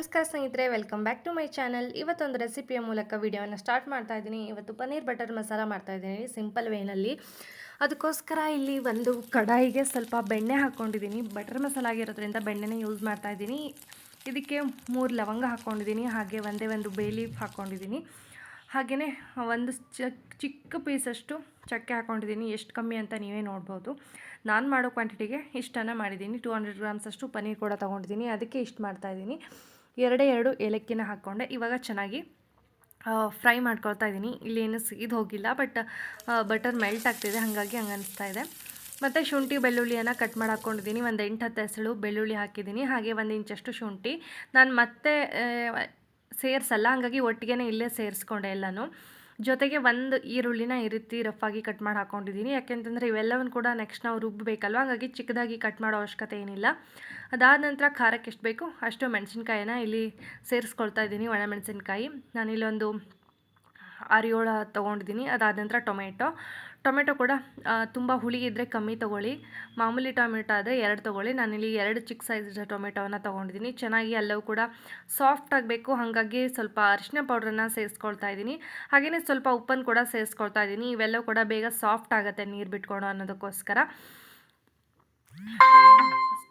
ನಮಸ್ಕಾರ ಸ್ನೇಹಿತರೆ welcome back to my channel ಇವತ್ತೊಂದು ರೆಸಿಪಿಯ ಮೂಲಕ ವಿಡಿಯೋನ ಸ್ಟಾರ್ಟ್ ಮಾಡ್ತಾ ಇದ್ದೀನಿ. ಇವತ್ತು ಪನ್ನೀರ್ ಬಟರ್ ಮಸಾಲ ಮಾಡ್ತಾ ಇದ್ದೀನಿ ಸಿಂಪಲ್ ವೇನಲ್ಲಿ ಅದಕ್ಕೋಸ್ಕರ ಇಲ್ಲಿ ಒಂದು ಕಡಾಯಿಗೆ ಸ್ವಲ್ಪ ಬೆಣ್ಣೆ ಹಾಕ್ಕೊಂಡಿದ್ದೀನಿ. ಬಟರ್ ಮಸಾಲ ಆಗಿರೋದ್ರಿಂದ ಬೆಣ್ಣೆನೇ ಯೂಸ್ ಮಾಡ್ತಾ ಇದ್ದೀನಿ. ಇದಕ್ಕೆ ಮೂರು ಲವಂಗ ಹಾಕ್ಕೊಂಡಿದ್ದೀನಿ, ಹಾಗೆ ಒಂದೇ ಒಂದು ಬೇ ಲೀಫ್ ಹಾಕ್ಕೊಂಡಿದ್ದೀನಿ. ಹಾಗೆಯೇ ಒಂದು ಚಿಕ್ಕ ಪೀಸಷ್ಟು ಚಕ್ಕೆ ಹಾಕ್ಕೊಂಡಿದ್ದೀನಿ. ಎಷ್ಟು ಕಮ್ಮಿ ಅಂತ ನೀವೇ ನೋಡ್ಬೋದು. ನಾನು ಮಾಡೋ ಕ್ವಾಂಟಿಟಿಗೆ ಇಷ್ಟನ್ನು ಮಾಡಿದ್ದೀನಿ. ಟೂ ಹಂಡ್ರೆಡ್ ಗ್ರಾಮ್ಸಷ್ಟು ಪನ್ನೀರ್ ಕೂಡ ತೊಗೊಂಡಿದ್ದೀನಿ. ಅದಕ್ಕೆ ಇಷ್ಟು ಮಾಡ್ತಾಯಿದ್ದೀನಿ ಎರಡೇ ಎರಡು ಏಲಕ್ಕಿನ ಹಾಕ್ಕೊಂಡೆ. ಇವಾಗ ಚೆನ್ನಾಗಿ ಫ್ರೈ ಮಾಡ್ಕೊಳ್ತಾ ಇದ್ದೀನಿ. ಏನು ಸೀದ್ ಹೋಗಿಲ್ಲ, ಬಟ್ ಬಟರ್ ಮೆಲ್ಟ್ ಆಗ್ತಿದೆ, ಹಾಗಾಗಿ ಹಂಗೆ ಅನಿಸ್ತಾ ಇದೆ. ಮತ್ತು ಶುಂಠಿ, ಬೆಳ್ಳುಳ್ಳಿಯನ್ನು ಕಟ್ ಮಾಡಿ ಹಾಕ್ಕೊಂಡಿದ್ದೀನಿ. ಒಂದು ಎಂಟು ಹತ್ತು ಹೆಸಳು ಬೆಳ್ಳುಳ್ಳಿ ಹಾಕಿದ್ದೀನಿ. ಹಾಗೆ ಒಂದು ಇಂಚಷ್ಟು ಶುಂಠಿ. ನಾನು ಮತ್ತೆ ಸೇರಿಸಲ್ಲ, ಹಾಗಾಗಿ ಒಟ್ಟಿಗೆ ಇಲ್ಲೇ ಸೇರಿಸ್ಕೊಂಡೆ ಎಲ್ಲನೂ. ಜೊತೆಗೆ ಒಂದು ಈರುಳ್ಳಿನ ಈ ರೀತಿ ರಫಾಗಿ ಕಟ್ ಮಾಡಿ ಹಾಕ್ಕೊಂಡಿದ್ದೀನಿ. ಯಾಕೆಂತಂದರೆ ಇವೆಲ್ಲವನ್ನು ಕೂಡ ನೆಕ್ಸ್ಟ್ ನಾವು ರುಬ್ಬಬೇಕಲ್ವ ಹಾಗಾಗಿ ಚಿಕ್ಕದಾಗಿ ಕಟ್ ಮಾಡೋ ಅವಶ್ಯಕತೆ ಏನಿಲ್ಲ. ಅದಾದ ನಂತರ ಖಾರಕ್ಕೆ ಎಷ್ಟು ಬೇಕು ಅಷ್ಟು ಮೆಣಸಿನ್ಕಾಯಿನ ಇಲ್ಲಿ ಸೇರಿಸ್ಕೊಳ್ತಾ ಇದ್ದೀನಿ ಒಣಮೆಣಸಿನ್ಕಾಯಿ. ನಾನಿಲ್ಲೊಂದು ಆರು ಏಳು ತೊಗೊಂಡಿದ್ದೀನಿ. ಅದಾದ ನಂತರ ಟೊಮೆಟೊ. ಟೊಮೆಟೊ ಕೂಡ ತುಂಬ ಹುಳಿ ಇದ್ದರೆ ಕಮ್ಮಿ ತೊಗೊಳ್ಳಿ. ಮಾಮೂಲಿ ಟೊಮೆಟೊ ಆದರೆ ಎರಡು ತೊಗೊಳ್ಳಿ. ನಾನಿಲ್ಲಿ ಎರಡು ಚಿಕ್ಕ ಸೈಜ್ ಟೊಮೆಟೊವನ್ನು ತೊಗೊಂಡಿದ್ದೀನಿ. ಚೆನ್ನಾಗಿ ಎಲ್ಲವೂ ಕೂಡ ಸಾಫ್ಟ್ ಆಗಬೇಕು ಹಾಗಾಗಿ ಸ್ವಲ್ಪ ಅರಿಶಿನ ಪೌಡ್ರನ್ನ ಸೇರಿಸ್ಕೊಳ್ತಾ ಇದ್ದೀನಿ. ಹಾಗೆಯೇ ಸ್ವಲ್ಪ ಉಪ್ಪನ್ನು ಕೂಡ ಸೇರಿಸ್ಕೊಳ್ತಾ ಇದ್ದೀನಿ. ಇವೆಲ್ಲವೂ ಕೂಡ ಬೇಗ ಸಾಫ್ಟ್ ಆಗುತ್ತೆ ನೀರು ಬಿಟ್ಕೊಂಡು ಅನ್ನೋದಕ್ಕೋಸ್ಕರ.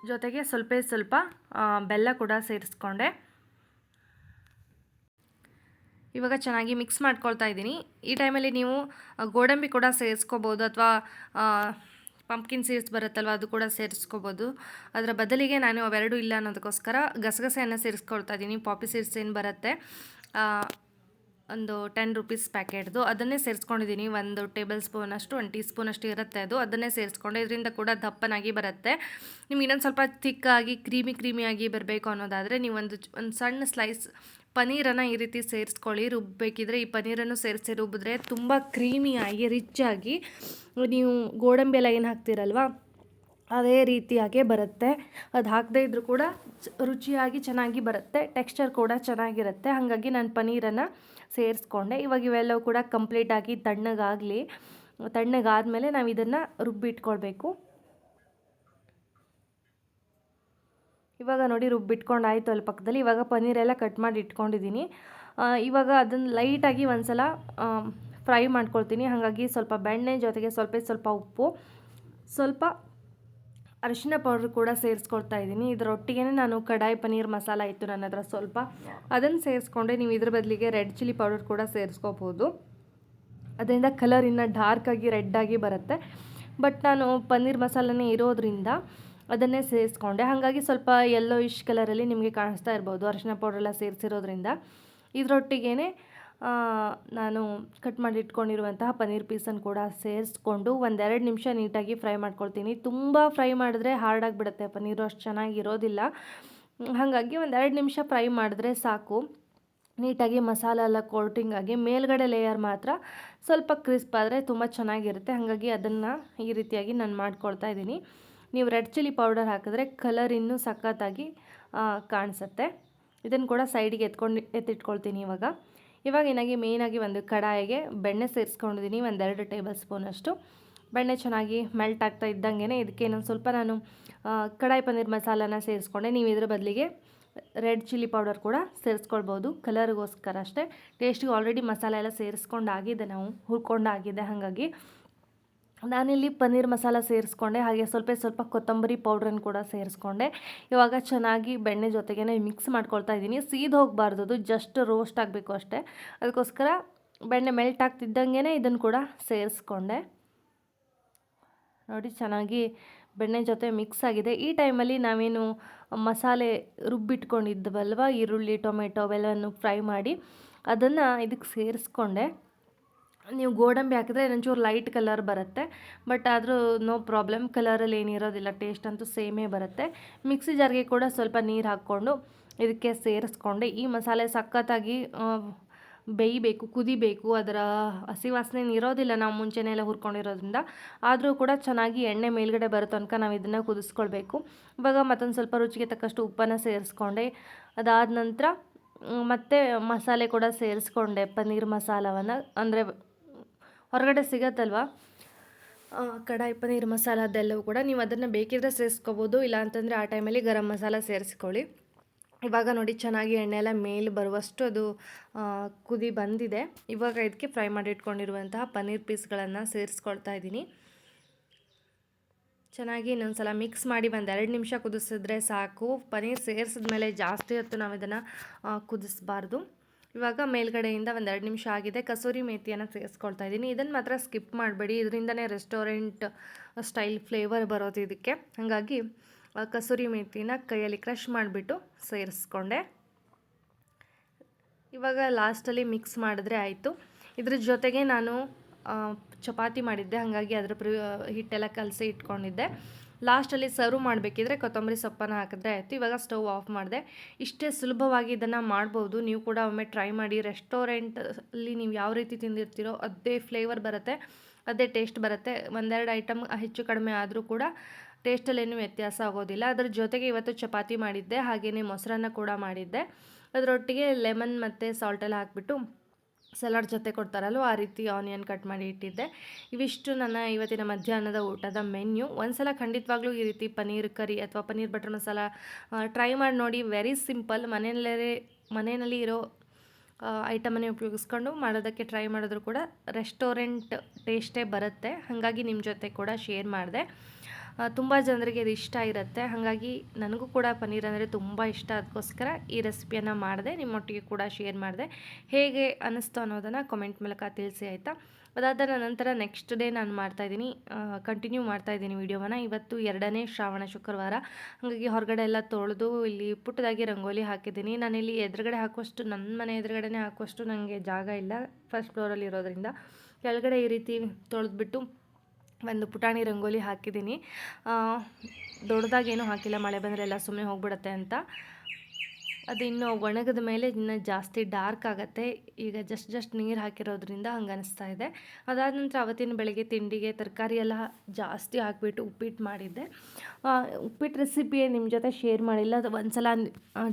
ಜೊತೆಗೆ ಸ್ವಲ್ಪ ಸ್ವಲ್ಪ ಬೆಲ್ಲ ಕೂಡ ಸೇರಿಸ್ಕೊಂಡೆ. ಇವಾಗ ಚೆನ್ನಾಗಿ ಮಿಕ್ಸ್ ಮಾಡ್ಕೊಳ್ತಾ ಇದ್ದೀನಿ. ಈ ಟೈಮಲ್ಲಿ ನೀವು ಗೋಡಂಬಿ ಕೂಡ ಸೇರಿಸ್ಕೋಬೋದು ಅಥವಾ ಪಂಪ್ಕಿನ್ ಸೀಡ್ಸ್ ಬರುತ್ತಲ್ವ ಅದು ಕೂಡ ಸೇರಿಸ್ಕೋಬೋದು. ಅದರ ಬದಲಿಗೆ ನಾನು ಅವೆರಡು ಇಲ್ಲ ಅನ್ನೋದಕ್ಕೋಸ್ಕರ ಗಸಗಸೆಯನ್ನು ಸೇರಿಸ್ಕೊಳ್ತಾ ಇದ್ದೀನಿ. ಪಾಪಿ ಸೀಡ್ಸ್ ಏನು ಬರುತ್ತೆ ಒಂದು ಟೆನ್ ರುಪೀಸ್ ಪ್ಯಾಕೆಟ್ದು. ಅದನ್ನೇ ಸೇರಿಸ್ಕೊಂಡಿದ್ದೀನಿ. ಒಂದು ಟೇಬಲ್ ಸ್ಪೂನ್ ಅಷ್ಟು, ಒಂದು ಟೀ ಸ್ಪೂನ್ ಅಷ್ಟು ಇರುತ್ತೆ ಅದು. ಅದನ್ನೇ ಸೇರಿಸ್ಕೊಂಡು ಇದರಿಂದ ಕೂಡ ದಪ್ಪನಾಗಿ ಬರುತ್ತೆ. ನಿಮ್ಗೆ ಇನ್ನೊಂದು ಸ್ವಲ್ಪ ಥಿಕ್ಕಾಗಿ ಕ್ರೀಮಿ ಕ್ರೀಮಿಯಾಗಿ ಬರಬೇಕು ಅನ್ನೋದಾದರೆ ನೀವು ಒಂದು ಒಂದು ಸಣ್ಣ ಸ್ಲೈಸ್ ಪನೀರನ್ನು ಈ ರೀತಿ ಸೇರಿಸ್ಕೊಳ್ಳಿ. ರುಬ್ಬಬೇಕಿದ್ರೆ ಈ ಪನೀರನ್ನು ಸೇರಿಸಿ ರುಬ್ಬಿದ್ರೆ ತುಂಬ ಕ್ರೀಮಿಯಾಗಿ ರಿಚ್ಚಾಗಿ ನೀವು ಗೋಡಂಬಿ ಎಲ್ಲ ಏನು ಹಾಕ್ತೀರಲ್ವ? ಅದೇ ರೀತಿಯಾಗೇ ಬರುತ್ತೆ. ಅದು ಹಾಕದೇ ಇದ್ದರೂ ಕೂಡ ರುಚಿಯಾಗಿ ಚೆನ್ನಾಗಿ ಬರುತ್ತೆ. ಟೆಕ್ಸ್ಚರ್ ಕೂಡ ಚೆನ್ನಾಗಿರುತ್ತೆ. ಹಾಗಾಗಿ ನಾನು ಪನೀರನ್ನು ಸೇರಿಸ್ಕೊಂಡೆ. ಇವಾಗ ಇವೆಲ್ಲವೂ ಕೂಡ ಕಂಪ್ಲೀಟಾಗಿ ತಣ್ಣಗಾಗಲಿ, ತಣ್ಣಗಾದಮೇಲೆ ನಾವು ಇದನ್ನು ರುಬ್ಬಿಟ್ಕೊಳ್ಬೇಕು. ಇವಾಗ ನೋಡಿ ರುಬ್ಬಿಟ್ಕೊಂಡು ಆಯಿತು ಅಲ್ಲಿ ಪಕ್ಕದಲ್ಲಿ ಇವಾಗ ಪನ್ನೀರೆಲ್ಲ ಕಟ್ ಮಾಡಿ ಇಟ್ಕೊಂಡಿದ್ದೀನಿ. ಇವಾಗ ಅದನ್ನು ಲೈಟಾಗಿ ಒಂದು ಸಲ ಫ್ರೈ ಮಾಡ್ಕೊಳ್ತೀನಿ. ಹಾಗಾಗಿ ಸ್ವಲ್ಪ ಬೆಣ್ಣೆ ಜೊತೆಗೆ ಸ್ವಲ್ಪ ಸ್ವಲ್ಪ ಉಪ್ಪು. ಸ್ವಲ್ಪ ಅರಿಶಿನ ಪೌಡ್ರ್ ಕೂಡ ಸೇರಿಸ್ಕೊಳ್ತಾ ಇದ್ದೀನಿ. ಇದರೊಟ್ಟಿಗೆ ನಾನು ಕಡಾಯಿ ಪನ್ನೀರ್ ಮಸಾಲ ಇತ್ತು ನನ್ನ ಹತ್ರ ಸ್ವಲ್ಪ. ಅದನ್ನು ಸೇರಿಸ್ಕೊಂಡೆ ನೀವು ಇದ್ರ ಬದಲಿಗೆ ರೆಡ್ ಚಿಲ್ಲಿ ಪೌಡರ್ ಕೂಡ ಸೇರಿಸ್ಕೋಬೋದು. ಅದರಿಂದ ಕಲರ್ ಇನ್ನು ಡಾರ್ಕಾಗಿ ರೆಡ್ಡಾಗಿ ಬರುತ್ತೆ. ಬಟ್ ನಾನು ಪನ್ನೀರ್ ಮಸಾಲನೇ ಇರೋದ್ರಿಂದ ಅದನ್ನೇ ಸೇರಿಸ್ಕೊಂಡೆ. ಹಾಗಾಗಿ ಸ್ವಲ್ಪ ಯೆಲ್ಲೋ ಇಶ್ ಕಲರಲ್ಲಿ ನಿಮಗೆ ಕಾಣಿಸ್ತಾ ಇರ್ಬೋದು ಅರಿಶಿನ ಪೌಡ್ರೆಲ್ಲ ಸೇರಿಸಿರೋದ್ರಿಂದ. ಇದರೊಟ್ಟಿಗೆ ನಾನು ಕಟ್ ಮಾಡಿ ಇಟ್ಕೊಂಡಿರುವಂತಹ ಪನ್ನೀರ್ ಪೀಸನ್ನು ಕೂಡ ಸೇರಿಸ್ಕೊಂಡು ಒಂದೆರಡು ನಿಮಿಷ ನೀಟಾಗಿ ಫ್ರೈ ಮಾಡ್ಕೊಳ್ತೀನಿ. ತುಂಬ ಫ್ರೈ ಮಾಡಿದ್ರೆ ಹಾರ್ಡಾಗಿಬಿಡುತ್ತೆ ಪನ್ನೀರು ಅಷ್ಟು ಚೆನ್ನಾಗಿರೋದಿಲ್ಲ. ಹಾಗಾಗಿ ಒಂದೆರಡು ನಿಮಿಷ ಫ್ರೈ ಮಾಡಿದ್ರೆ ಸಾಕು. ನೀಟಾಗಿ ಮಸಾಲೆ ಎಲ್ಲ ಕೋಟಿಂಗ್ ಆಗಿ ಮೇಲ್ಗಡೆ ಲೇಯರ್ ಮಾತ್ರ ಸ್ವಲ್ಪ ಕ್ರಿಸ್ಪ್ ಆದರೆ ತುಂಬ ಚೆನ್ನಾಗಿರುತ್ತೆ. ಹಾಗಾಗಿ ಅದನ್ನು ಈ ರೀತಿಯಾಗಿ ನಾನು ಮಾಡ್ಕೊಳ್ತಾ ಇದ್ದೀನಿ. ನೀವು ರೆಡ್ ಚಿಲ್ಲಿ ಪೌಡರ್ ಹಾಕಿದ್ರೆ ಕಲರ್ ಇನ್ನೂ ಸಖತ್ತಾಗಿ ಕಾಣಿಸುತ್ತೆ. ಇದನ್ನು ಕೂಡ ಸೈಡಿಗೆ ಎತ್ಕೊಂಡು, ಎತ್ತಿಟ್ಕೊಳ್ತೀನಿ ಇವಾಗ. ಇವಾಗ ಏನಾಗಿ ಮೇಯ್ನಾಗಿ ಒಂದು ಕಡಾಯಿಗೆ ಬೆಣ್ಣೆ ಸೇರಿಸ್ಕೊಂಡಿದ್ದೀನಿ ಒಂದೆರಡು ಟೇಬಲ್ ಸ್ಪೂನಷ್ಟು ಬೆಣ್ಣೆ ಚೆನ್ನಾಗಿ ಮೆಲ್ಟ್ ಆಗ್ತಾ ಇದ್ದಂಗೆ ಇದಕ್ಕೆ ಇನ್ನೊಂದು ಸ್ವಲ್ಪ ನಾನು ಕಡಾಯಿ ಪನ್ನೀರ್ ಮಸಾಲಾನ ಸೇರಿಸ್ಕೊಂಡೆ. ನೀವು ಇದ್ರ ಬದಲಿಗೆ ರೆಡ್ ಚಿಲ್ಲಿ ಪೌಡರ್ ಕೂಡ ಸೇರಿಸ್ಕೊಳ್ಬೋದು, ಕಲರ್ಗೋಸ್ಕರ ಅಷ್ಟೇ. ಟೇಸ್ಟಿಗೆ ಆಲ್ರೆಡಿ ಮಸಾಲೆ ಎಲ್ಲ ಸೇರಿಸ್ಕೊಂಡಾಗಿದೆ ನಾವು, ಹುರ್ಕೊಂಡಾಗಿದೆ ಹಾಗಾಗಿ. ನಾನಿಲ್ಲಿ ಪನ್ನೀರ್ ಮಸಾಲ ಸೇರಿಸ್ಕೊಂಡೆ, ಹಾಗೆ ಸ್ವಲ್ಪ ಸ್ವಲ್ಪ ಕೊತ್ತಂಬರಿ ಪೌಡ್ರನ್ನು ಕೂಡ ಸೇರಿಸ್ಕೊಂಡೆ. ಇವಾಗ ಚೆನ್ನಾಗಿ ಬೆಣ್ಣೆ ಜೊತೆಗೇ ಮಿಕ್ಸ್ ಮಾಡ್ಕೊಳ್ತಾ ಇದ್ದೀನಿ. ಸೀದ್ ಹೋಗಬಾರ್ದು ಅದು ಜಸ್ಟ್ ರೋಸ್ಟ್ ಆಗಬೇಕು ಅಷ್ಟೇ. ಅದಕ್ಕೋಸ್ಕರ ಬೆಣ್ಣೆ ಮೆಲ್ಟ್ ಆಗ್ತಿದ್ದಂಗೆ ಇದನ್ನು ಕೂಡ ಸೇರಿಸ್ಕೊಂಡೆ. ನೋಡಿ ಚೆನ್ನಾಗಿ ಬೆಣ್ಣೆ ಜೊತೆ ಮಿಕ್ಸ್ ಆಗಿದೆ. ಈ ಟೈಮಲ್ಲಿ ನಾವೇನು ಮಸಾಲೆ ರುಬ್ಬಿಟ್ಕೊಂಡಿದ್ದವಲ್ವ ಈರುಳ್ಳಿ, ಟೊಮೆಟೊ ಅವೆಲ್ಲವನ್ನು ಫ್ರೈ ಮಾಡಿ ಅದನ್ನು ಇದಕ್ಕೆ ಸೇರಿಸ್ಕೊಂಡೆ. ನೀವು ಗೋಡಂಬಿ ಹಾಕಿದ್ರೆ ಇನ್ನೊಂಚೂರು ಲೈಟ್ ಕಲರ್ ಬರುತ್ತೆ. ಬಟ್ ಆದರೂ ನೋ ಪ್ರಾಬ್ಲಮ್ ಕಲರಲ್ಲಿ ಏನಿರೋದಿಲ್ಲ ಟೇಸ್ಟ್ ಅಂತೂ ಸೇಮೇ ಬರುತ್ತೆ. ಮಿಕ್ಸಿ ಜಾರ್ಗೆ ಕೂಡ ಸ್ವಲ್ಪ ನೀರು ಹಾಕ್ಕೊಂಡು ಇದಕ್ಕೆ ಸೇರಿಸ್ಕೊಂಡೆ ಈ ಮಸಾಲೆ ಸಖತ್ತಾಗಿ ಬೇಯಬೇಕು, ಕುದಿಬೇಕು. ಅದರ ಹಸಿ ವಾಸನೆ ಇರೋದಿಲ್ಲ ನಾವು ಮುಂಚೆನೇ ಎಲ್ಲ ಹುರ್ಕೊಂಡಿರೋದ್ರಿಂದ. ಆದರೂ ಕೂಡ ಚೆನ್ನಾಗಿ ಎಣ್ಣೆ ಮೇಲ್ಗಡೆ ಬರೋ ತನಕ ನಾವು ಇದನ್ನು ಕುದಿಸ್ಕೊಳ್ಬೇಕು. ಇವಾಗ ಮತ್ತೊಂದು ಸ್ವಲ್ಪ ರುಚಿಗೆ ತಕ್ಕಷ್ಟು ಉಪ್ಪನ್ನು ಸೇರಿಸ್ಕೊಂಡೆ. ಅದಾದ ನಂತರ, ಮತ್ತು ಮಸಾಲೆ ಕೂಡ ಸೇರಿಸ್ಕೊಂಡೆ, ಪನ್ನೀರ್ ಮಸಾಲವನ್ನು. ಅಂದರೆ ಹೊರಗಡೆ ಸಿಗತ್ತಲ್ವ? ಕಡಾಯಿ ಪನ್ನೀರ್ ಮಸಾಲ ಅದೆಲ್ಲವೂ ಕೂಡ ನೀವು ಅದನ್ನು ಬೇಕಿದ್ರೆ ಸೇರಿಸ್ಕೋಬೋದು ಇಲ್ಲ ಅಂತಂದರೆ ಆ ಟೈಮಲ್ಲಿ ಗರಂ ಮಸಾಲ ಸೇರಿಸ್ಕೊಳ್ಳಿ. ಇವಾಗ ನೋಡಿ ಚೆನ್ನಾಗಿ ಎಣ್ಣೆ ಎಲ್ಲ ಮೇಲೆ ಬರುವಷ್ಟು ಅದು ಕುದಿ ಬಂದಿದೆ. ಇವಾಗ ಇದಕ್ಕೆ ಫ್ರೈ ಮಾಡಿ ಇಟ್ಕೊಂಡಿರುವಂತಹ ಪನ್ನೀರ್ ಪೀಸ್ಗಳನ್ನು ಸೇರಿಸ್ಕೊಳ್ತಾ ಇದ್ದೀನಿ. ಚೆನ್ನಾಗಿ ಇನ್ನೊಂದ್ಸಲ ಮಿಕ್ಸ್ ಮಾಡಿ ಒಂದು ಎರಡು ನಿಮಿಷ ಕುದಿಸಿದ್ರೆ ಸಾಕು. ಪನ್ನೀರ್ ಸೇರಿಸಿದ್ಮೇಲೆ ಜಾಸ್ತಿ ಹೊತ್ತು ನಾವು ಇದನ್ನು ಕುದಿಸ್ಬಾರ್ದು. ಇವಾಗ ಮೇಲ್ಗಡೆಯಿಂದ ಒಂದೆರಡು ನಿಮಿಷ ಆಗಿದೆ. ಕಸೂರಿ ಮೇಥಿಯನ್ನು ಸೇರಿಸ್ಕೊಳ್ತಾ ಇದ್ದೀನಿ. ಇದನ್ನು ಮಾತ್ರ ಸ್ಕಿಪ್ ಮಾಡಬೇಡಿ. ಇದರಿಂದನೇ ರೆಸ್ಟೋರೆಂಟ್ ಸ್ಟೈಲ್ ಫ್ಲೇವರ್ ಬರೋದು ಇದಕ್ಕೆ. ಹಾಗಾಗಿ ಕಸೂರಿ ಮೇಥಿನ ಕೈಯಲ್ಲಿ ಕ್ರಷ್ ಮಾಡಿಬಿಟ್ಟು ಸೇರಿಸ್ಕೊಂಡೆ. ಇವಾಗ ಲಾಸ್ಟಲ್ಲಿ ಮಿಕ್ಸ್ ಮಾಡಿದ್ರೆ ಆಯಿತು. ಇದ್ರ ಜೊತೆಗೆ ನಾನು ಚಪಾತಿ ಮಾಡಿದ್ದೆ. ಹಾಗಾಗಿ ಅದರ ಪ್ರಿ, ಹಿಟ್ಟೆಲ್ಲ ಕಲಸಿ ಇಟ್ಕೊಂಡಿದ್ದೆ. ಲಾಸ್ಟಲ್ಲಿ ಸರ್ವ್ ಮಾಡಬೇಕಿದ್ರೆ ಕೊತ್ತಂಬರಿ ಸೊಪ್ಪನ್ನು ಹಾಕಿದ್ರೆ ಆಯಿತು. ಇವಾಗ ಸ್ಟವ್ ಆಫ್ ಮಾಡಿದೆ. ಇಷ್ಟೇ ಸುಲಭವಾಗಿ ಇದನ್ನು ಮಾಡ್ಬೋದು. ನೀವು ಕೂಡ ಒಮ್ಮೆ ಟ್ರೈ ಮಾಡಿ. ರೆಸ್ಟೋರೆಂಟಲ್ಲಿ ನೀವು ಯಾವ ರೀತಿ ತಿಂದಿರ್ತೀರೋ ಅದೇ ಫ್ಲೇವರ್ ಬರುತ್ತೆ, ಅದೇ ಟೇಸ್ಟ್ ಬರುತ್ತೆ. ಒಂದೆರಡು ಐಟಮ್ ಹೆಚ್ಚು ಕಡಿಮೆ ಆದರೂ ಕೂಡ ಟೇಸ್ಟಲ್ಲೇನು ವ್ಯತ್ಯಾಸ ಆಗೋದಿಲ್ಲ. ಅದರ ಜೊತೆಗೆ ಇವತ್ತು ಚಪಾತಿ ಮಾಡಿದ್ದೆ. ಹಾಗೆಯೇ ಮೊಸರನ್ನ ಕೂಡ ಮಾಡಿದ್ದೆ. ಅದರೊಟ್ಟಿಗೆ ಲೆಮನ್ ಮತ್ತು ಸಾಲ್ಟೆಲ್ಲ ಹಾಕ್ಬಿಟ್ಟು ಸಲಾಡ್ ಜೊತೆ ಕೊಡ್ತಾರಲ್ವ, ಆ ರೀತಿ ಆನಿಯನ್ ಕಟ್ ಮಾಡಿ ಇಟ್ಟಿದ್ದೆ. ಇವಿಷ್ಟು ನನ್ನ ಇವತ್ತಿನ ಮಧ್ಯಾಹ್ನದ ಊಟದ ಮೆನ್ಯು. ಒಂದ್ಸಲ ಖಂಡಿತವಾಗ್ಲೂ ಈ ರೀತಿ ಪನ್ನೀರ್ ಕರಿ ಅಥವಾ ಪನ್ನೀರ್ ಬಟರ್ ಮಸಾಲ ಟ್ರೈ ಮಾಡಿ ನೋಡಿ. ವೆರಿ ಸಿಂಪಲ್ ಮನೆಯಲ್ಲೇ ಮನೆಯಲ್ಲಿ ಇರೋ ಐಟಮನ್ನೇ ಉಪಯೋಗಿಸ್ಕೊಂಡು ಮಾಡೋದಕ್ಕೆ ಟ್ರೈ ಮಾಡಿದ್ರು ಕೂಡ ರೆಸ್ಟೋರೆಂಟ್ ಟೇಸ್ಟೇ ಬರುತ್ತೆ. ಹಾಗಾಗಿ ನಿಮ್ಮ ಜೊತೆ ಕೂಡ ಶೇರ್ ಮಾಡಿದೆ. ತುಂಬ ಜನರಿಗೆ ಇದು ಇಷ್ಟ ಇರುತ್ತೆ. ಹಾಗಾಗಿ ನನಗೂ ಕೂಡ ಪನ್ನೀರ್ ಅಂದರೆ ತುಂಬ ಇಷ್ಟ. ಅದಕ್ಕೋಸ್ಕರ ಈ ರೆಸಿಪಿಯನ್ನು ಮಾಡಿದೆ, ನಿಮ್ಮೊಟ್ಟಿಗೆ ಕೂಡ ಶೇರ್ ಮಾಡಿದೆ. ಹೇಗೆ ಅನ್ನಿಸ್ತು ಅನ್ನೋದನ್ನು ಕಾಮೆಂಟ್ ಮೂಲಕ ತಿಳಿಸಿ, ಆಯಿತಾ? ಅದಾದ ನಂತರ ನೆಕ್ಸ್ಟ್ ಡೇ ನಾನು ಮಾಡ್ತಾಯಿದ್ದೀನಿ ಕಂಟಿನ್ಯೂ ಮಾಡ್ತಾಯಿದ್ದೀನಿ ವೀಡಿಯೋವನ್ನು. ಇವತ್ತು ಎರಡನೇ ಶ್ರಾವಣ ಶುಕ್ರವಾರ. ಹಾಗಾಗಿ ಹೊರಗಡೆ ಎಲ್ಲ ತೊಳೆದು ಇಲ್ಲಿ ಪುಟ್ಟದಾಗಿ ರಂಗೋಲಿ ಹಾಕಿದ್ದೀನಿ. ನಾನಿಲ್ಲಿ ಎದುರುಗಡೆ ಹಾಕುವಷ್ಟು ನನ್ನ ಮನೆ ಎದುರುಗಡೆನೇ ಹಾಕುವಷ್ಟು ನನಗೆ ಜಾಗ ಇಲ್ಲ ಫಸ್ಟ್ ಫ್ಲೋರಲ್ಲಿ ಇರೋದ್ರಿಂದ. ಕೆಳಗಡೆ ಈ ರೀತಿ ತೊಳೆದ್ಬಿಟ್ಟು ಒಂದು ಪುಟಾಣಿ ರಂಗೋಲಿ ಹಾಕಿದ್ದೀನಿ. ದೊಡ್ಡದಾಗೇನು ಹಾಕಿಲ್ಲ, ಮಳೆ ಬಂದರೆ ಎಲ್ಲ ಸುಮ್ಮನೆ ಹೋಗ್ಬಿಡುತ್ತೆ ಅಂತ. ಅದು ಇನ್ನು ಒಣಗಿದ ಮೇಲೆ ಇನ್ನು ಜಾಸ್ತಿ ಡಾರ್ಕ್ ಆಗುತ್ತೆ. ಈಗ ಜಸ್ಟ್ ಜಸ್ಟ್ ನೀರು ಹಾಕಿರೋದ್ರಿಂದ ಹಂಗೆ ಅನಿಸ್ತಾ ಇದೆ. ಅದಾದ ನಂತರ ಅವತ್ತಿನ ಬೆಳಗ್ಗೆ ತಿಂಡಿಗೆ ತರಕಾರಿ ಎಲ್ಲ ಜಾಸ್ತಿ ಹಾಕಿಬಿಟ್ಟು ಉಪ್ಪಿಟ್ಟು ಮಾಡಿದ್ದೆ. ಉಪ್ಪಿಟ್ಟು ರೆಸಿಪಿಯೇ ನಿಮ್ಮ ಜೊತೆ ಶೇರ್ ಮಾಡಿಲ್ಲ. ಅದು ಒಂದು ಸಲ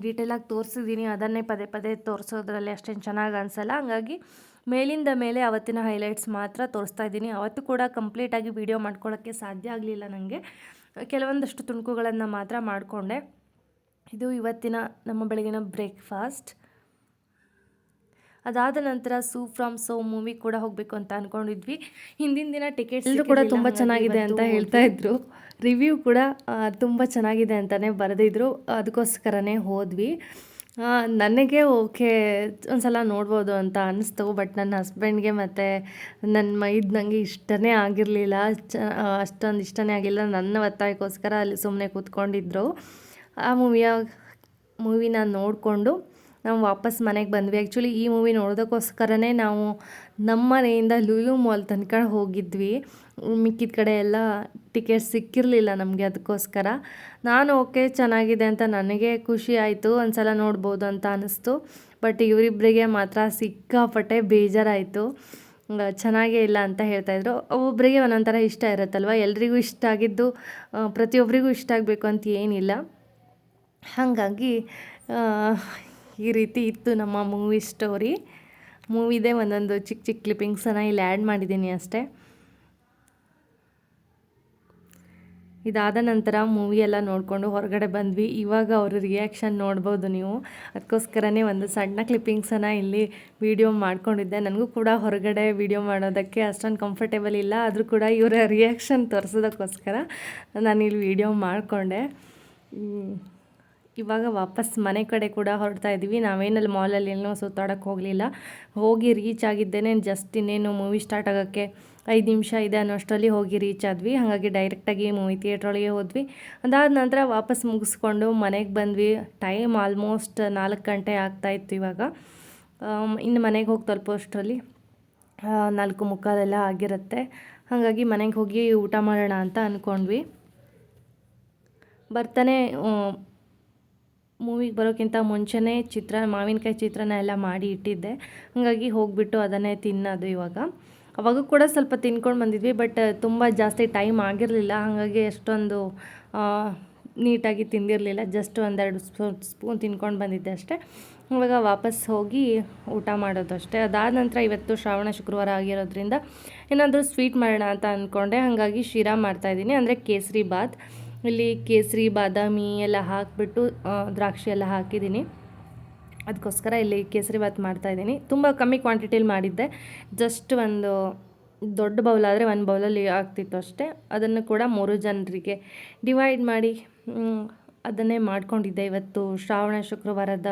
ಡೀಟೇಲಾಗಿ ತೋರಿಸಿದ್ದೀನಿ ಅದನ್ನೇ ಪದೇ ಪದೇ ತೋರಿಸೋದ್ರಲ್ಲಿ ಅಷ್ಟೇನು ಚೆನ್ನಾಗಿ ಅನಿಸಲ್ಲ. ಹಂಗಾಗಿ ಮೇಲಿಂದ ಮೇಲೆ ಅವತ್ತಿನ ಹೈಲೈಟ್ಸ್ ಮಾತ್ರ ತೋರಿಸ್ತಾ ಇದ್ದೀನಿ. ಅವತ್ತು ಕೂಡ ಕಂಪ್ಲೀಟಾಗಿ ವಿಡಿಯೋ ಮಾಡ್ಕೊಳ್ಳೋಕ್ಕೆ ಸಾಧ್ಯ ಆಗಲಿಲ್ಲ ನನಗೆ ಕೆಲವೊಂದಷ್ಟು ತುಣುಕುಗಳನ್ನು ಮಾತ್ರ ಮಾಡಿಕೊಂಡೆ. ಇದು ಇವತ್ತಿನ ನಮ್ಮ ಬೆಳಗಿನ ಬ್ರೇಕ್ಫಾಸ್ಟ್ ಅದಾದ ನಂತರ ಸೂ ಫ್ರಮ್ ಸೋ ಮೂವಿ ಕೂಡ ಹೋಗಬೇಕು ಅಂತ ಅಂದ್ಕೊಂಡಿದ್ವಿ ಹಿಂದಿನ ದಿನ ಟಿಕೆಟ್ಸ್ ಎಲ್ಲರೂ ಕೂಡ ತುಂಬ ಚೆನ್ನಾಗಿದೆ ಅಂತ ಹೇಳ್ತಾ ಇದ್ರು. ರಿವ್ಯೂ ಕೂಡ ತುಂಬ ಚೆನ್ನಾಗಿದೆ ಅಂತಲೇ ಬರೆದಿದ್ರು. ಅದಕ್ಕೋಸ್ಕರನೇ ಹೋದ್ವಿ. ನನಗೆ ಓಕೆ, ಒಂದ್ಸಲ ನೋಡ್ಬೋದು ಅಂತ ಅನ್ನಿಸ್ತು ಬಟ್ ನನ್ನ ಹಸ್ಬೆಂಡ್ಗೆ ಮತ್ತು ನನ್ನ ಮೈದ್ ನನಗೆ ಇಷ್ಟನೇ ಆಗಿರಲಿಲ್ಲ. ಚ ಅಷ್ಟೊಂದು ಇಷ್ಟನೇ ಆಗಿಲ್ಲ. ನನ್ನ ಒತ್ತಾಯಕ್ಕೋಸ್ಕರ ಅಲ್ಲಿ ಸುಮ್ಮನೆ ಕೂತ್ಕೊಂಡಿದ್ರು. ಆ ಮೂವಿಯ ಮೂವಿನ ನೋಡಿಕೊಂಡು ನಾವು ವಾಪಸ್ ಮನೆಗೆ ಬಂದ್ವಿ. ಆ್ಯಕ್ಚುಲಿ ಈ ಮೂವಿ ನೋಡೋದಕ್ಕೋಸ್ಕರನೇ ನಾವು ನಮ್ಮ ಮನೆಯಿಂದ ಲೂಲು ಮಾಲ್ ತನಕ ಹೋಗಿದ್ವಿ. ಮಿಕ್ಕಿದ ಕಡೆ ಎಲ್ಲ ಟಿಕೆಟ್ ಸಿಕ್ಕಿರಲಿಲ್ಲ ನಮಗೆ ಅದಕ್ಕೋಸ್ಕರ. ನಾನು ಓಕೆ ಚೆನ್ನಾಗಿದೆ ಅಂತ ನನಗೆ ಖುಷಿ ಆಯಿತು, ಒಂದ್ಸಲ ನೋಡ್ಬೋದು ಅಂತ ಅನ್ನಿಸ್ತು ಬಟ್ ಇವರಿಬ್ಬರಿಗೆ ಮಾತ್ರ ಸಿಕ್ಕಾಪಟ್ಟೆ ಬೇಜಾರಾಯಿತು. ಚೆನ್ನಾಗೇ ಇಲ್ಲ ಅಂತ ಹೇಳ್ತಾಯಿದ್ರು ಒಬ್ಬೊಬ್ಬರಿಗೆ ಒಂದೊಂಥರ ಇಷ್ಟ ಇರುತ್ತಲ್ವ? ಎಲ್ರಿಗೂ ಇಷ್ಟ ಆಗಿದ್ದು ಪ್ರತಿಯೊಬ್ಬರಿಗೂ ಇಷ್ಟ ಆಗಬೇಕು ಅಂತ ಏನಿಲ್ಲ. ಹಾಗಾಗಿ ಈ ರೀತಿ ಇತ್ತು ನಮ್ಮ ಮೂವಿ ಸ್ಟೋರಿ ಮೂವಿದೇ ಒಂದೊಂದು ಚಿಕ್ಕ ಚಿಕ್ಕ ಕ್ಲಿಪ್ಪಿಂಗ್ಸನ್ನು ಇಲ್ಲಿ ಆ್ಯಡ್ ಮಾಡಿದ್ದೀನಿ ಅಷ್ಟೇ. ಇದಾದ ನಂತರ ಮೂವಿ ಎಲ್ಲ ನೋಡಿಕೊಂಡು ಹೊರಗಡೆ ಬಂದ್ವಿ. ಇವಾಗ ಅವ್ರ ರಿಯಾಕ್ಷನ್ ನೋಡ್ಬೋದು ನೀವು. ಅದಕ್ಕೋಸ್ಕರನೇ ಒಂದು ಸಣ್ಣ ಕ್ಲಿಪ್ಪಿಂಗ್ಸನ್ನು ಇಲ್ಲಿ ವಿಡಿಯೋ ಮಾಡ್ಕೊಂಡಿದ್ದೆ. ನನಗೂ ಕೂಡ ಹೊರಗಡೆ ವಿಡಿಯೋ ಮಾಡೋದಕ್ಕೆ ಅಷ್ಟೊಂದು ಕಂಫರ್ಟೇಬಲ್ ಇಲ್ಲ. ಆದರೂ ಕೂಡ ಇವರ ರಿಯಾಕ್ಷನ್ ತೋರಿಸೋದಕ್ಕೋಸ್ಕರ ನಾನು ಇಲ್ಲಿ ವಿಡಿಯೋ ಮಾಡಿಕೊಂಡೆ. ಇವಾಗ ವಾಪಸ್ ಮನೆ ಕಡೆ ಕೂಡ ಹೊರಡ್ತಾ ಇದ್ದೀವಿ ನಾವೇನಲ್ಲಿ ಮಾಲಲ್ಲಿ ಏನೋ ಸುತ್ತಾಡೋಕ್ಕೆ ಹೋಗಲಿಲ್ಲ. ಹೋಗಿ ರೀಚ್ ಆಗಿದ್ದೇನೆ. ಜಸ್ಟ್ ಇನ್ನೇನು ಮೂವಿ ಸ್ಟಾರ್ಟ್ ಆಗೋಕ್ಕೆ ಐದು ನಿಮಿಷ ಇದೆ ಅನ್ನೋಷ್ಟರಲ್ಲಿ ಹೋಗಿ ರೀಚ್ ಆದ್ವಿ. ಹಾಗಾಗಿ ಡೈರೆಕ್ಟಾಗಿ ಮೂವಿ ಥಿಯೇಟ್ರೊಳಗೆ ಹೋದ್ವಿ. ಅದಾದ ನಂತರ ವಾಪಸ್ ಮುಗಿಸ್ಕೊಂಡು ಮನೆಗೆ ಬಂದ್ವಿ. ಟೈಮ್ ಆಲ್ಮೋಸ್ಟ್ ನಾಲ್ಕು ಗಂಟೆ ಆಗ್ತಾಯಿತ್ತು ಇವಾಗ. ಇನ್ನು ಮನೆಗೆ ಹೋಗಿ ತಲುಪೋಷ್ಟರಲ್ಲಿ ನಾಲ್ಕು ಮುಕ್ಕಾಲೆಲ್ಲ ಆಗಿರುತ್ತೆ. ಹಾಗಾಗಿ ಮನೆಗೆ ಹೋಗಿ ಊಟ ಮಾಡೋಣ ಅಂತ ಅಂದ್ಕೊಂಡ್ವಿ ಬರ್ತಾನೆ ಮೂವಿಗೆ ಬರೋಕ್ಕಿಂತ ಮುಂಚೆನೇ ಚಿತ್ರ, ಮಾವಿನಕಾಯಿ ಚಿತ್ರನ ಎಲ್ಲ ಮಾಡಿ ಇಟ್ಟಿದ್ದೆ. ಹಾಗಾಗಿ ಹೋಗಿಬಿಟ್ಟು ಅದನ್ನೇ ತಿನ್ನೋದು ಇವಾಗ. ಅವಾಗ ಕೂಡ ಸ್ವಲ್ಪ ತಿನ್ಕೊಂಡು ಬಂದಿದ್ವಿ, ಬಟ್ ತುಂಬ ಜಾಸ್ತಿ ಟೈಮ್ ಆಗಿರಲಿಲ್ಲ. ಹಾಗಾಗಿ ಅಷ್ಟೊಂದು ನೀಟಾಗಿ ತಿಂದಿರಲಿಲ್ಲ. ಜಸ್ಟ್ ಒಂದೆರಡು ಸ್ಪೂನ್ ತಿನ್ಕೊಂಡು ಬಂದಿದ್ದೆ ಅಷ್ಟೇ. ಇವಾಗ ವಾಪಸ್ ಹೋಗಿ ಊಟ ಮಾಡೋದು ಅಷ್ಟೇ. ಅದಾದ ನಂತರ ಇವತ್ತು ಶ್ರಾವಣ ಶುಕ್ರವಾರ ಆಗಿರೋದ್ರಿಂದ ಏನಾದರೂ ಸ್ವೀಟ್ ಮಾಡೋಣ ಅಂತ ಅಂದ್ಕೊಂಡೆ ಹಾಗಾಗಿ ಶಿರಾ ಮಾಡ್ತಾಯಿದ್ದೀನಿ ಅಂದರೆ ಕೇಸರಿ ಬಾತ್. ಇಲ್ಲಿ ಕೇಸರಿ, ಬಾದಾಮಿ ಎಲ್ಲ ಹಾಕಿಬಿಟ್ಟು ದ್ರಾಕ್ಷಿ ಎಲ್ಲ ಹಾಕಿದ್ದೀನಿ. ಅದಕ್ಕೋಸ್ಕರ ಇಲ್ಲಿ ಕೇಸರಿ ಭಾತ್ ಮಾಡ್ತಾಯಿದ್ದೀನಿ ತುಂಬ ಕಮ್ಮಿ ಕ್ವಾಂಟಿಟಿಲಿ ಮಾಡಿದ್ದೆ. ಜಸ್ಟ್ ಒಂದು ದೊಡ್ಡ ಬೌಲ್ ಆದರೆ ಒಂದು ಬೌಲಲ್ಲಿ ಆಗ್ತಿತ್ತು ಅಷ್ಟೇ. ಅದನ್ನು ಕೂಡ ಮೂರು ಜನರಿಗೆ ಡಿವೈಡ್ ಮಾಡಿ ಅದನ್ನೇ ಮಾಡ್ಕೊಂಡಿದ್ದೆ ಇವತ್ತು ಶ್ರಾವಣ ಶುಕ್ರವಾರದ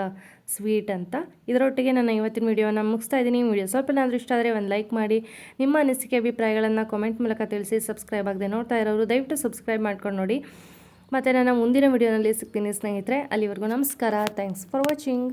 ಸ್ವೀಟ್ ಅಂತ. ಇದರೊಟ್ಟಿಗೆ ನಾನು ಇವತ್ತಿನ ವಿಡಿಯೋನ ಮುಗಿಸ್ತಾ ಇದ್ದೀನಿ. ವಿಡಿಯೋ ಸ್ವಲ್ಪ ಏನಾದರೂ ಇಷ್ಟ ಆದರೆ ಒಂದು ಲೈಕ್ ಮಾಡಿ. ನಿಮ್ಮ ಅನಿಸಿಕೆ, ಅಭಿಪ್ರಾಯಗಳನ್ನು ಕಾಮೆಂಟ್ ಮೂಲಕ ತಿಳಿಸಿ ಸಬ್ಸ್ಕ್ರೈಬ್ ಆಗದೆ ನೋಡ್ತಾ ಇರೋರು ದಯವಿಟ್ಟು ಸಬ್ಸ್ಕ್ರೈಬ್ ಮಾಡ್ಕೊಂಡು ನೋಡಿ. ಮತ್ತು ನಾನು ಮುಂದಿನ ವಿಡಿಯೋನಲ್ಲಿ ಸಿಗ್ತೀನಿ ಸ್ನೇಹಿತರೆ, ಅಲ್ಲಿವರೆಗೂ ನಮಸ್ಕಾರ. Thanks for watching